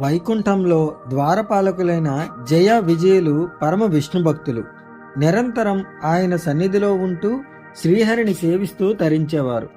వైకుంఠంలో ద్వారపాలకులైన జయ విజయులు పరమ విష్ణు భక్తులు. నిరంతరం ఆయన సన్నిధిలో ఉంటూ శ్రీహరిని సేవిస్తూ తరించేవారు.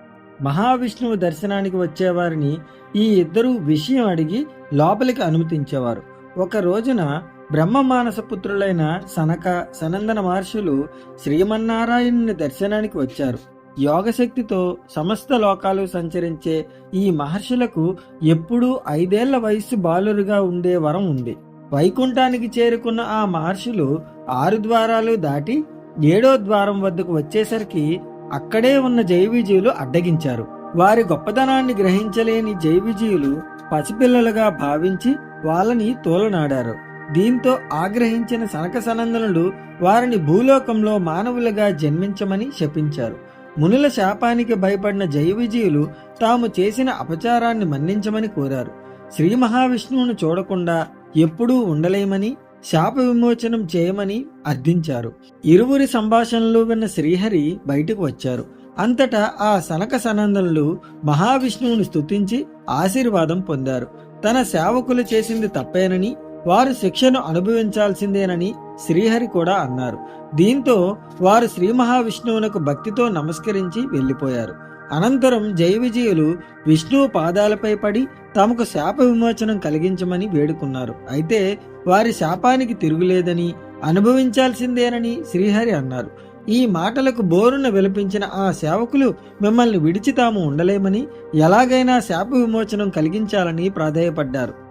మహావిష్ణువు దర్శనానికి వచ్చేవారిని ఈ ఇద్దరు విషయం అడిగి లోపలికి అనుమతించేవారు. ఒక రోజున బ్రహ్మమానస పుత్రులైన సనక సనందన మహర్షులు శ్రీమన్నారాయణుని దర్శనానికి వచ్చారు. యోగశక్తితో సమస్త లోకాలు సంచరించే ఈ మహర్షులకు ఎప్పుడూ ఐదేళ్ళ వయస్సు బాలురుగా ఉండే వరం ఉంది. వైకుంఠానికి చేరుకున్న ఆ మహర్షులు ఆరు ద్వారాలు దాటి ఏడో ద్వారం వద్దకు వచ్చేసరికి అక్కడే ఉన్న జైవిజీవులు అడ్డగించారు. వారి గొప్పదనాన్ని గ్రహించలేని జైవిజీవులు పసిపిల్లలుగా భావించి వాళ్ళని తోలనాడారు. దీంతో ఆగ్రహించిన సనక సనందనులు వారిని భూలోకంలో మానవులుగా జన్మించమని శపించారు. మునుల శాపానికి భయపడిన జయవిజయులు తాము చేసిన అపచారాన్ని మన్నించమని కోరారు. శ్రీ మహావిష్ణువును చూడకుండా ఎప్పుడూ ఉండలేమని శాప విమోచనం చేయమని అర్థించారు. ఇరువురి సంభాషణలు విన్న శ్రీహరి బయటకు వచ్చారు. అంతటా ఆ సనక సనందనులు మహావిష్ణువును స్తుతించి ఆశీర్వాదం పొందారు. తన సేవకులు చేసింది తప్పేనని వారు శిక్షను అనుభవించాల్సిందేనని శ్రీహరి కూడా అన్నారు. దీంతో వారు శ్రీ మహావిష్ణువునకు భక్తితో నమస్కరించి వెళ్ళిపోయారు. అనంతరం జయ విజయులు విష్ణువు పాదాలపై పడి తమకు శాప విమోచనం కలిగించమని వేడుకున్నారు. అయితే వారి శాపానికి తిరుగులేదని అనుభవించాల్సిందేనని శ్రీహరి అన్నారు. ఈ మాటలకు బోరున విలపించిన ఆ సేవకులు మిమ్మల్ని విడిచి తాము ఉండలేమని ఎలాగైనా శాప విమోచనం కలిగించాలని ప్రాధేయపడ్డారు.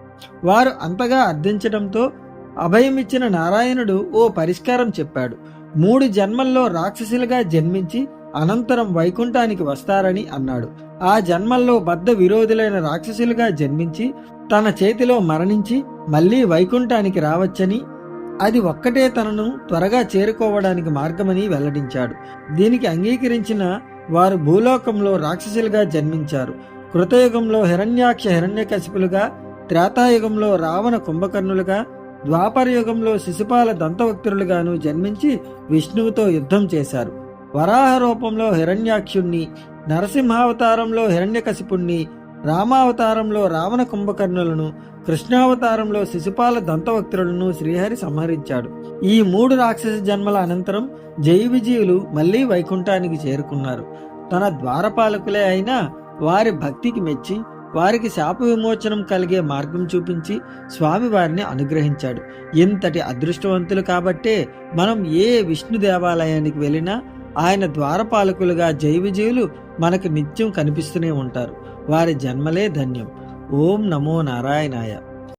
వారు అంతగా అర్థించడంతో అభయమిచ్చిన నారాయణుడు ఓ పరిష్కారం చెప్పాడు. మూడు జన్మల్లో రాక్షసులుగా జన్మించి అనంతరం వైకుంఠానికి వస్తారని అన్నాడు. ఆ జన్మల్లో బద్ధ విరోధులైన రాక్షసులుగా జన్మించి తన చేతిలో మరణించి మళ్ళీ వైకుంఠానికి రావచ్చని అది ఒక్కటే తనను త్వరగా చేరుకోవడానికి మార్గమని వెల్లడించాడు. దీనికి అంగీకరించిన వారు భూలోకంలో రాక్షసులుగా జన్మించారు. కృతయుగంలో హిరణ్యాక్ష హిరణ్యకశిపులుగా త్రేతాయుగంలో రావణ కుంభకర్ణులుగా ద్వాపర యుగంలో శిశుపాల దంతవక్తులుగాను జన్మించి విష్ణువుతో యుద్ధం చేశారు. వరాహ రూపంలో హిరణ్యాక్షుణ్ణి నరసింహావతారంలో హిరణ్యకశిపుణ్ణి రామావతారంలో రావణ కుంభకర్ణులను కృష్ణావతారంలో శిశుపాల దంతవక్తులను శ్రీహరి సంహరించాడు. ఈ మూడు రాక్షస జన్మల అనంతరం జై విజయులు మళ్ళీ వైకుంఠానికి చేరుకున్నారు. తన ద్వారపాలకులే అయినా వారి భక్తికి మెచ్చి వారికి శాప విమోచనం కలిగే మార్గం చూపించి స్వామి వారిని అనుగ్రహించాడు. ఇంతటి అదృష్టవంతులు కాబట్టే మనం ఏ విష్ణు దేవాలయానికి వెళ్ళినా ఆయన ద్వారపాలకులుగా జై విజయులు మనకు నిత్యం కనిపిస్తూనే ఉంటారు. వారి జన్మలే ధన్యం. ఓం నమో నారాయణాయ.